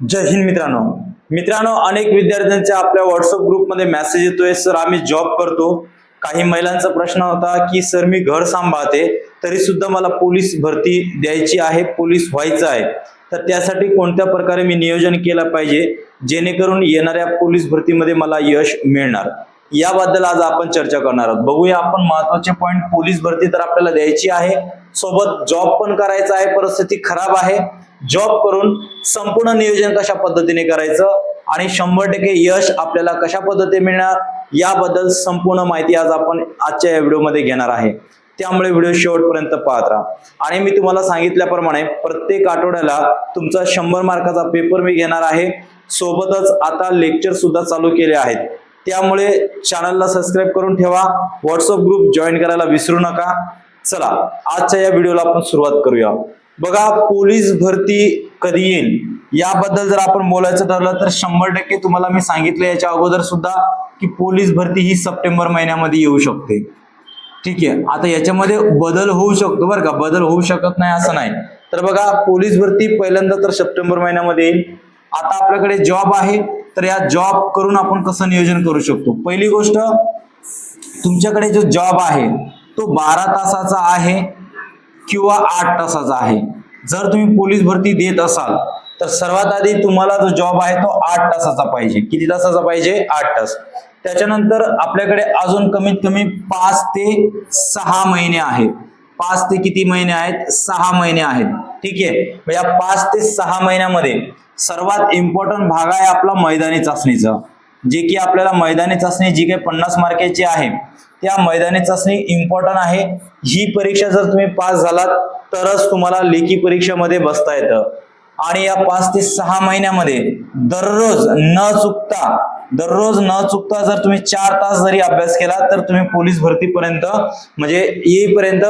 जय हिंद मित्रांनो. मित्रांनो अनेक विद्यार्थ्यांच्या आपल्या व्हॉट्सअप ग्रुपमध्ये मेसेज येतोय सर आम्ही जॉब करतो. काही महिलांचा प्रश्न होता की सर मी घर सांभाळते तरी सुद्धा मला पोलीस भरती द्यायची आहे पोलीस व्हायचं आहे. तर त्यासाठी कोणत्या प्रकारे मी नियोजन केलं पाहिजे जेणेकरून येणाऱ्या पोलीस भरतीमध्ये मला यश मिळणार? याबद्दल आज आपण चर्चा करणार आहोत. बघूया आपण महत्त्वाचे पॉईंट पोलीस भरती तर आपल्याला द्यायची आहे सोबत जॉब पण करायचा आहे परिस्थिती खराब आहे. जॉब करून संपूर्ण नियोजन कशा पद्धतीने करायचं आणि शंभर टक्के यश आपल्याला कशा पद्धतीने मिळणार याबद्दल संपूर्ण माहिती आज आपण आजच्या या व्हिडिओमध्ये घेणार आहे. त्यामुळे व्हिडिओ शेवटपर्यंत पाहत राहा. आणि मी तुम्हाला सांगितल्याप्रमाणे प्रत्येक आठवड्याला तुमचा शंभर मार्काचा पेपर मी घेणार आहे. सोबतच आता लेक्चर सुद्धा चालू केले आहेत. त्यामुळे चॅनलला सबस्क्राईब करून ठेवा. व्हॉट्सअप ग्रुप जॉईन करायला विसरू नका. चला आजच्या या व्हिडिओला आपण सुरुवात करूया. बघा पोलीस भरती कधी येईल? याबद्दल जर आपण बोलायचं ठरलं तर शंभर टक्के तुम्हाला मी सांगितलं याच्या अगोदर सुद्धा की पोलीस भरती ही सप्टेंबर महिन्यामध्ये येऊ शकते. ठीक आहे? आता याच्यामध्ये बदल होऊ शकतो बरं का? बदल होऊ शकत नाही असं नाही. तर बघा पोलीस भरती पहिल्यांदा तर सप्टेंबर महिन्यामध्ये येईल. आता आपल्याकडे जॉब आहे तर या जॉब करून आपण कसं नियोजन करू शकतो? पहिली गोष्ट तुमच्याकडे जो जॉब आहे तो बारा तासाचा आहे किंवा आठ तासाचा आहे. जर तुम्ही पोलीस भरती देत असाल तर सर्वात आधी तुम्हाला जो जॉब आहे तो आठ तासाचा पाहिजे. किती तासाचा पाहिजे? आठ तास. त्याच्यानंतर आपल्याकडे अजून कमीत कमी पाच ते सहा महिने आहेत. पाच ते किती महिने आहेत? सहा महिने आहेत. ठीक आहे? या पाच ते सहा महिन्यामध्ये सर्वात इम्पॉर्टंट भाग आहे आपला मैदानी चाचणीचा. जे की आपल्याला मैदानी चाचणी जी काही पन्नास मार्केची आहे त्या मैदानी चाचणी इम्पॉर्टंट आहे. ही परीक्षा जर तुम्ही पास झालात तरच तुम्हाला लेखी परीक्षेमध्ये बसता येतं. आणि या पाच ते सहा महिन्यामध्ये दररोज न चुकता दररोज न चुकता जर तुम्ही चार तास जरी अभ्यास केला तर तुम्ही पोलीस भरतीपर्यंत म्हणजे येईपर्यंत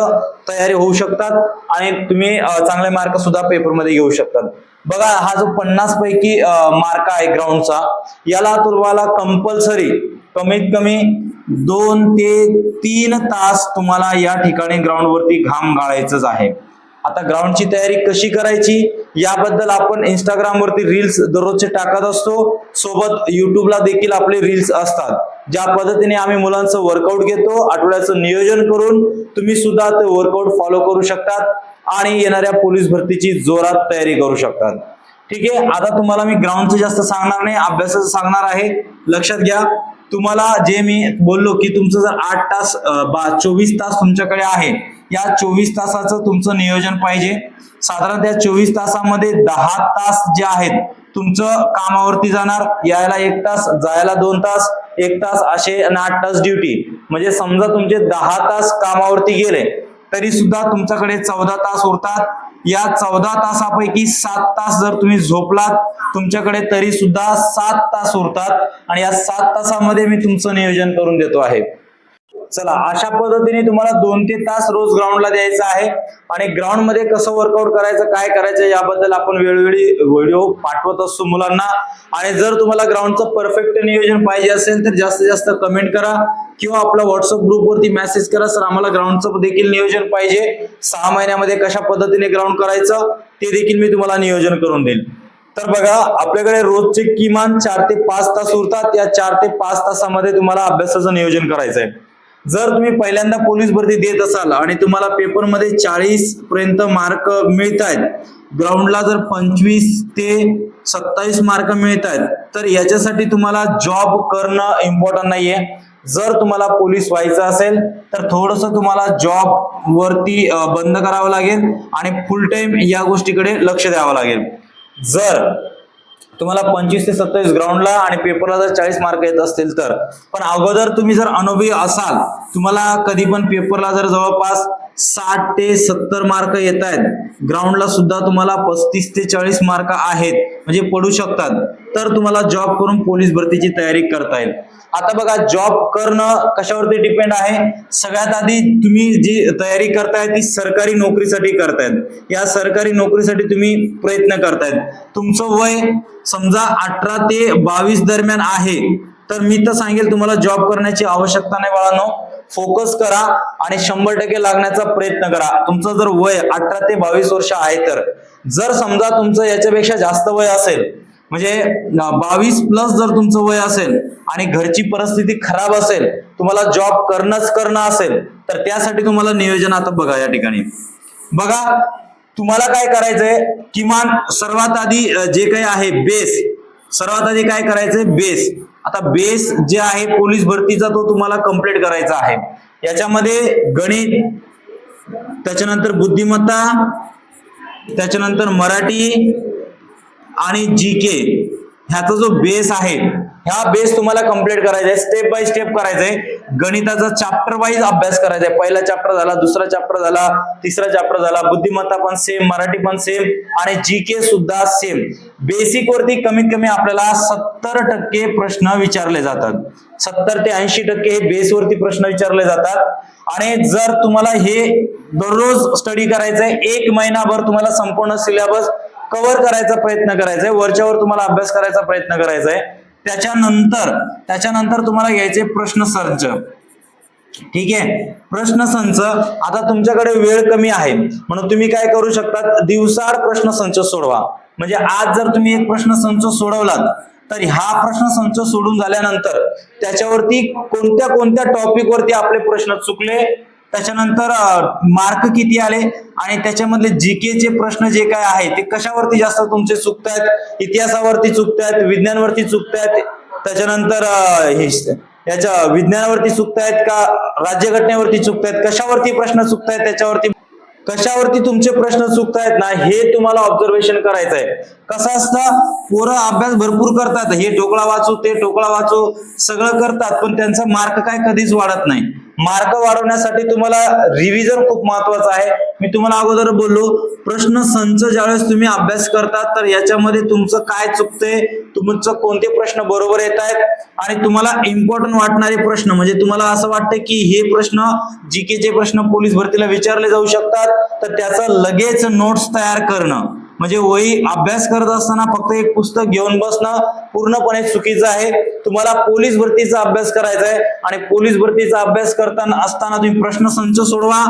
तयारी होऊ शकतात आणि तुम्ही चांगले मार्क सुद्धा पेपरमध्ये घेऊ शकतात. बघा हा जो पन्नास पैकी मार्क आहे ग्राउंडचा याला तुम्हाला कंपल्सरी कमीत कमी दोन ते तीन तास तुम्हाला या ठिकाणी ग्राउंडवरती घाम गाळायचंच आहे. आता ग्राउंडची तयारी कशी करायची? याबद्दल आपण इंस्टाग्रामवरती रील्स दररोजचे टाकत असतो. सोबत युट्यूबला देखील आपले रील्स असतात. ज्या पद्धतीने आम्ही मुलांचं वर्कआउट घेतो आठवड्याचं नियोजन करून तुम्ही सुद्धा ते वर्कआउट फॉलो करू शकतात आणि येणाऱ्या पोलीस भरतीची जोरात तयारी करू शकतात. ठीक आहे? आता तुम्हाला मी ग्राउंडचं जास्त सांगणार नाही अभ्यासाचं सांगणार आहे. लक्षात घ्या. तुम्हाला जे मी बोललो की तुमचं जर आठ तास बा चोवीस तास तुमच्याकडे आहे या चोवीस तासाचं तुमचं नियोजन पाहिजे. साधारण त्या चोवीस तासामध्ये दहा तास जे आहेत तुमचं कामावरती जाणार यायला एक तास जायला दोन तास एक तास असे आणि आठ तास ड्युटी. म्हणजे समजा तुमचे दहा तास कामावरती गेले तरी सुद्धा तुमच्याकडे चौदा तास उरतात. या चौदा तासापैकी सात तास जर तुम्ही झोपलात तुमच्याकडे तरी सुद्धा सात तास उरतात. आणि या सात तासामध्ये मी तुमचं नियोजन करून देतो आहे. चला अशा पद्धतीने तुम्हाला दोन ते तास रोज ग्राउंडला द्यायचा आहे. आणि ग्राउंडमध्ये कसं वर्कआउट करायचं काय करायचं याबद्दल आपण वेळोवेळी व्हिडिओ पाठवत असतो मुलांना. आणि जर तुम्हाला ग्राउंडचं परफेक्ट नियोजन पाहिजे असेल तर जास्तीत जास्त कमेंट करा. किंवा आपला व्हॉट्सअप ग्रुपवरती मेसेज करा सर आम्हाला ग्राउंडचं देखील नियोजन पाहिजे. सहा महिन्यामध्ये कशा पद्धतीने ग्राउंड करायचं ते देखील मी तुम्हाला नियोजन करून देईल. तर बघा आपल्याकडे रोजचे किमान चार ते पाच तास उरतात. या चार ते पाच तासामध्ये तुम्हाला अभ्यासाचं नियोजन करायचं आहे जर तुम्ही पहिल्यांदा पोलीस भरती देत असाल आणि तुम्हाला पेपरमध्ये चाळीस पर्यंत मार्क मिळत आहेत ग्राउंडला जर पंचवीस ते सत्तावीस मार्क मिळत आहेत तर याच्यासाठी तुम्हाला जॉब करणं इम्पॉर्टंट नाहीये. जर तुम्हाला पोलीस व्हायचं असेल तर थोडस तुम्हाला जॉब वरती बंद करावं लागेल आणि फुल टाइम या गोष्टीकडे लक्ष द्यावं लागेल. जर तुम्हाला पंचवीस ते सत्तावीस ग्राउंडला आणि पेपरला जर चाळीस मार्क येत असतील तर. पण अगोदर तुम्ही जर अनुभवी असाल तुम्हाला कधी पण पेपरला जर जवळपास साठ ते सत्तर मार्क येत आहेत ग्राउंडला सुद्धा तुम्हाला पस्तीस ते चाळीस मार्क आहेत म्हणजे पडू शकतात. तर तुम्हाला जॉब करून पोलीस भरतीची तयारी करता येईल. आता बघा जॉब करणं कशावरती डिपेंड आहे? सगळ्यात आधी तुम्ही जी तयारी करताय ती सरकारी नोकरीसाठी करतायत. या सरकारी नोकरीसाठी तुम्ही प्रयत्न करतायत. तुमचं वय समजा अठरा ते बावीस दरम्यान आहे तर मी तर सांगेल तुम्हाला जॉब करण्याची आवश्यकता नाही बाळांनो. फोकस करा आणि शंभर टक्के लागण्याचा प्रयत्न करा. तुमचं जर वय अठरा ते बावीस वर्ष आहे तर. जर समजा तुमचं याच्यापेक्षा जास्त वय असेल म्हणजे बावीस प्लस जर तुमचं वय असेल आणि घरची परिस्थिती खराब असेल तुम्हाला जॉब करणंच करणं असेल तर त्यासाठी तुम्हाला नियोजन आता बघा या ठिकाणी. बघा तुम्हाला काय करायचंय? किमान सर्वात आधी जे काही आहे बेस सर्वात आधी काय करायचंय? बेस आता बेस जे आहे पोलीस भरतीचा तो तुम्हाला कंप्लीट करायचा आहे. याच्यामध्ये गणित त्याच्यानंतर बुद्धिमत्ता त्याच्यानंतर मराठी आणि जी के ह्याचा जो बेस आहे ह्या बेस तुम्हाला कंप्लीट करायचा आहे. स्टेप बाय स्टेप करायचंय गणिताचा चॅप्टर वाईज अभ्यास करायचा आहे. पहिला चॅप्टर झाला दुसरा चॅप्टर झाला तिसरा चॅप्टर झाला. बुद्धिमत्ता पण सेम मराठी पण सेम आणि जी के सुद्धा सेम बेसिक वरती कमीत कमी आपल्याला सत्तर टक्के प्रश्न विचारले जातात. सत्तर ते ऐंशी टक्के हे बेस वरती प्रश्न विचारले जातात. आणि जर तुम्हाला हे दररोज स्टडी करायचंय एक महिनाभर तुम्हाला संपूर्ण सिलेबस कव्हर करायचा प्रयत्न करायचा आहे वरच्यावर तुम्हाला अभ्यास करायचा प्रयत्न करायचा आहे त्याच्यानंतर त्याच्यानंतर तुम्हाला घ्यायचे प्रश्न संच. ठीक आहे? प्रश्न संच आता तुमच्याकडे वेळ कमी आहे. म्हणून तुम्ही काय करू शकता दिवसाड प्रश्न संच सोडवा. म्हणजे आज जर तुम्ही एक प्रश्न संच सोडवलात तर हा प्रश्न संच सोडून झाल्यानंतर त्याच्यावरती कोणत्या कोणत्या टॉपिकवरती आपले प्रश्न चुकले त्याच्यानंतर मार्क किती आले? आणि त्याच्यामधले जी चे प्रश्न जे काय आहे ते कशावरती जास्त तुमचे चुकतायत? इतिहासावरती चुकतायत? विज्ञानवरती चुकतायत? त्याच्यानंतर हे- याच्या विज्ञानावरती चुकतायत का? राज्यघटनेवरती चुकतायत? कशावरती प्रश्न चुकतायत त्याच्यावरती? कशावरती तुमचे प्रश्न चुकतायत ना हे तुम्हाला ऑब्झर्वेशन करायचं आहे कसं असतं? पोरं अभ्यास भरपूर करतात. हे टोकळा वाचू ते टोकळा वाचू सगळं करतात पण त्यांचा मार्क काय कधीच वाढत नाही. मार्क वाढवण्यासाठी तुम्हाला रिव्हिजन खूप महत्वाचं आहे. मी तुम्हाला अगोदर बोललो प्रश्न संच ज्यावेळेस तुम्ही अभ्यास करतात तर याच्यामध्ये तुमचं काय चुकतंय तुमचं कोणते प्रश्न बरोबर येत आहेत आणि तुम्हाला इम्पॉर्टंट वाटणारे प्रश्न म्हणजे तुम्हाला असं वाटतं की हे प्रश्न जीकेचे प्रश्न पोलीस भरतीला विचारले जाऊ शकतात तर त्याचा लगेच नोट्स तयार करणं. म्हणजे वही अभ्यास करत असताना फक्त एक पुस्तक घेऊन बसणं पूर्णपणे चुकीचं आहे. तुम्हाला पोलीस भरतीचा अभ्यास करायचा आहे आणि पोलीस भरतीचा अभ्यास करताना असताना तुम्ही प्रश्न संच सोडवा.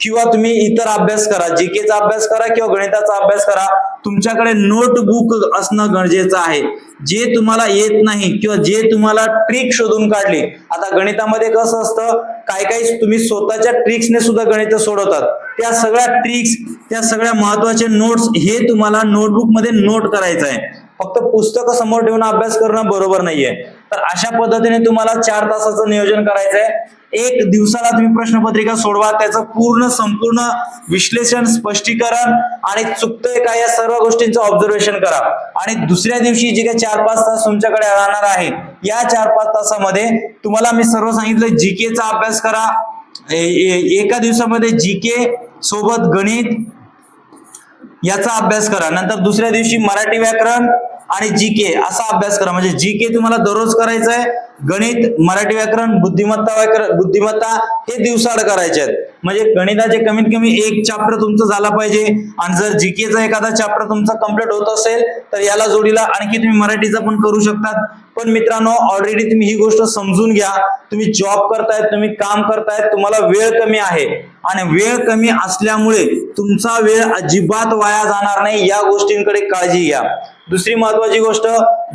किंवा तुम्ही इतर अभ्यास करा जीकेचा अभ्यास करा किंवा गणिताचा अभ्यास करा तुमच्याकडे नोटबुक असणं गरजेचं आहे. जे तुम्हाला येत नाही किंवा जे तुम्हाला ट्रिक शोधून काढली. आता गणितामध्ये कसं असतं काही काही तुम्ही स्वतःच्या ट्रिक्सने सुद्धा गणित सोडवतात. त्या सगळ्या ट्रिक्स त्या सगळ्या महत्त्वाचे नोट्स हे तुम्हाला नोटबुकमध्ये नोट करायचं आहे. फक्त पुस्तक समोर ठेवून अभ्यास करणं बरोबर नाहीये. तर अशा पद्धतीने तुम्हाला चार तासाचं नियोजन करायचं आहे एक दिवसाला तुम्ही प्रश्नपत्रिका सोडवा त्याचं पूर्ण संपूर्ण विश्लेषण स्पष्टीकरण आणि चुकतंय काय या सर्व गोष्टींचं ऑब्झर्वेशन करा. आणि दुसऱ्या दिवशी जे काही चार पाच तास तुमच्याकडे राहणार आहे या चार पाच तासामध्ये तुम्हाला मी सर्व सांगितलं जीकेचा अभ्यास करा. ए- ए- एका दिवसामध्ये जीके सोबत गणित याचा अभ्यास करा. नंतर दुसऱ्या दिवशी मराठी व्याकरण आणि जी के असा अभ्यास करा. म्हणजे जी के तुम्हाला दररोज करायचं आहे गणित मराठी व्याकरण बुद्धिमत्ता व्याकरण बुद्धिमत्ता हे दिवसाड करायचे आहेत. म्हणजे गणिताचे कमीत कमी एक चॅप्टर तुमचं झाला पाहिजे. आणि जर जीकेचा एखादा चॅप्टर तुमचा कंप्लीट होत असेल तर याला जोडीला आणखी तुम्ही मराठीचा पण करू शकतात. पण मित्रांनो ऑलरेडी तुम्ही ही गोष्ट समजून घ्या. तुम्ही जॉब करतायत तुम्ही काम करतायत तुम्हाला वेळ कमी आहे. आणि वेळ कमी असल्यामुळे तुमचा वेळ अजिबात वाया जाणार नाही. या गोष्टींकडे काळजी घ्या. दुसरी महत्वाची गोष्ट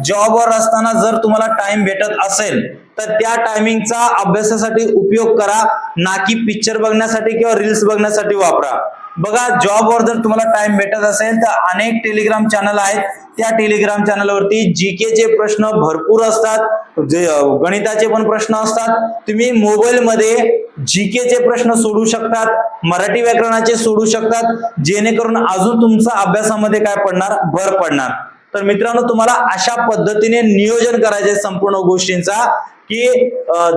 जॉबवर असताना जर तुम्हाला टाइम भेटत असेल तर त्या टायमिंगचा अभ्यासासाठी उपयोग करा. ना की पिक्चर बघण्यासाठी किंवा रील्स बघण्यासाठी वापरा. बघा जॉबवर जर तुम्हाला टाइम भेटत असेल तर अनेक टेलिग्राम चॅनल आहेत. त्या टेलिग्राम चॅनलवरती जीके चे प्रश्न भरपूर असतात. जे गणिताचे पण प्रश्न असतात. तुम्ही मोबाईलमध्ये जी जीके चे प्रश्न सोडू शकतात मराठी व्याकरणाचे सोडू शकतात. जेणेकरून अजून तुमचा अभ्यासामध्ये काय पडणार? भर पडणार. तर मित्रांनो तुम्हाला अशा पद्धतीने नियोजन करायचे संपूर्ण गोष्टींचा की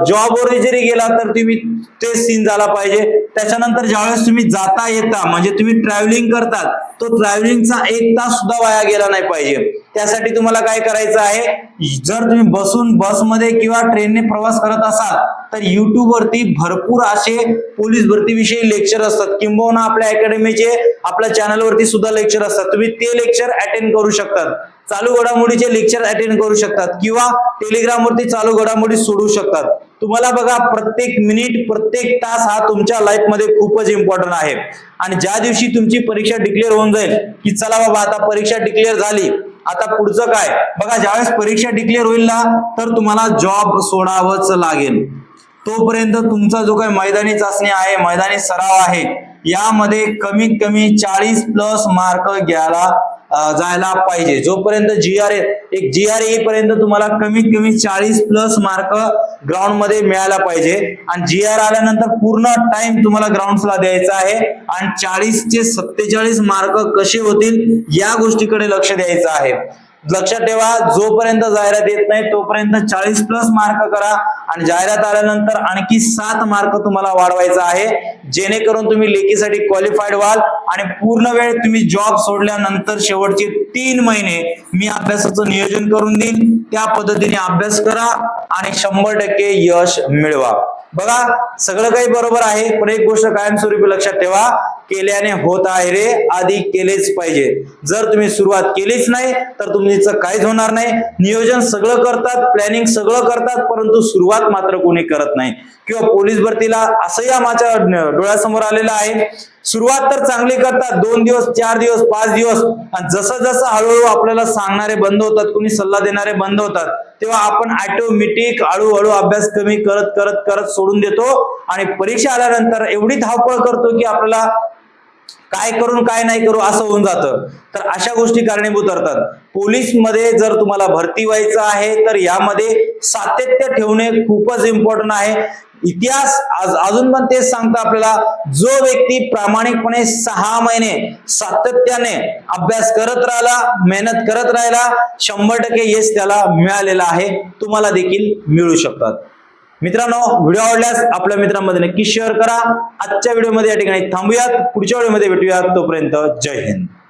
जॉबवर जरी गेला तर तुम्ही ते सीन झाला पाहिजे. त्याच्यानंतर ज्यावेळेस तुम्ही जाता येता म्हणजे तुम्ही ट्रॅव्हलिंग करतात तो ट्रॅव्हलिंगचा एक तास सुद्धा वाया गेला नाही पाहिजे. त्यासाठी तुम्हाला काय करायचं आहे जर तुम्ही बसून बसमध्ये किंवा ट्रेनने प्रवास करत असाल तर युट्यूबवरती भरपूर असे पोलीस भरतीविषयी लेक्चर असतात. किंबहुना आपल्या अकॅडमीचे आपल्या चॅनलवरती सुद्धा लेक्चर असतात. तुम्ही ते लेक्चर अटेंड करू शकतात. चालू घडामोडीचे लेक्चर अटेंड करू शकतात किंवा टेलिग्राम वरती चालू घडामोडी सोडू शकतात. तुम्हाला बघा प्रत्येक मिनिट प्रत्येक तास हा तुमच्या लाईफमध्ये खूपच इम्पॉर्टंट आहे. आणि ज्या दिवशी तुमची परीक्षा डिक्लेअर होऊन जाईल की चला बाबा आता परीक्षा डिक्लेअर झाली आता पुढचं काय? बघा ज्यावेळेस परीक्षा डिक्लेअर होईल ना तर तुम्हाला जॉब सोडावंच लागेल. तोपर्यंत तुमचा जो काही मैदानी चाचणी आहे मैदानी सराव आहे यामध्ये कमीत कमी चाळीस प्लस मार्क घ्यायला जायला पाहिजे. जोपर्यंत जी आर एक जी आर ए पर्यंत तुम्हाला कमीत कमी चाळीस प्लस मार्क ग्राउंडमध्ये मिळायला पाहिजे. आणि जी आर आल्यानंतर पूर्ण टाइम तुम्हाला ग्राउंडला द्यायचा आहे. आणि चाळीस ते सत्तेचाळीस मार्क कसे होतील या गोष्टीकडे लक्ष द्यायचं आहे. लक्षात ठेवा जोपर्यंत जाहिरात येत नाही तोपर्यंत चाळीस प्लस मार्क करा. आणि जाहिरात आल्यानंतर आणखी सात मार्क तुम्हाला वाढवायचा आहे. जेणेकरून तुम्ही लेखीसाठी क्वालिफाईड व्हाल आणि पूर्ण वेळ तुम्ही जॉब सोडल्यानंतर शेवटचे तीन महिने मी अभ्यासाचं नियोजन करून देईन. त्या पद्धतीने अभ्यास करा आणि शंभर टक्के यश मिळवा. बघा सगळं काही बरोबर आहे पण एक गोष्ट कायमस्वरूपी लक्षात ठेवा. केल्याने होत आहे रे आधी केलेच पाहिजे. जर तुम्ही सुरुवात केलीच नाही तर तुमचं काहीच होणार नाही. नियोजन सगळं करतात प्लॅनिंग सगळं करतात परंतु सुरुवात मात्र कोणी करत नाही. किंवा पोलीस भरतीला असंही माझ्या डोळ्यासमोर आलेलं आहे सुरुवात तर चांगली करतात दोन दिवस चार दिवस पाच दिवस आणि जसं जसं हळूहळू आपल्याला सांगणारे बंद होतात कुणी सल्ला देणारे बंद होतात तेव्हा आपण ऑटोमॅटिक हळूहळू अभ्यास कमी करत करत करत सोडून देतो. आणि परीक्षा आल्यानंतर एवढी धावपळ करतो की आपल्याला काय करून काय नाही करू असं होऊन जातं. तर अशा गोष्टी कारणीभूत ठरतात. पोलीसमध्ये जर तुम्हाला भरती व्हायचं आहे तर यामध्ये सातत्य ठेवणे खूपच इम्पॉर्टंट आहे. इतिहास आज अजून पण तेच सांगतं आपल्याला. जो व्यक्ती प्रामाणिकपणे सहा महिने सातत्याने अभ्यास करत राहिला मेहनत करत राहिला शंभर टक्के यश त्याला मिळालेला आहे. तुम्हाला देखील मिळू शकतात. मित्रांनो व्हिडिओ आवडल्यास आपल्या मित्रांमध्ये नक्की शेअर करा. आजच्या व्हिडिओमध्ये या ठिकाणी थांबूयात. पुढच्या व्हिडिओमध्ये भेटूयात. तोपर्यंत जय हिंद.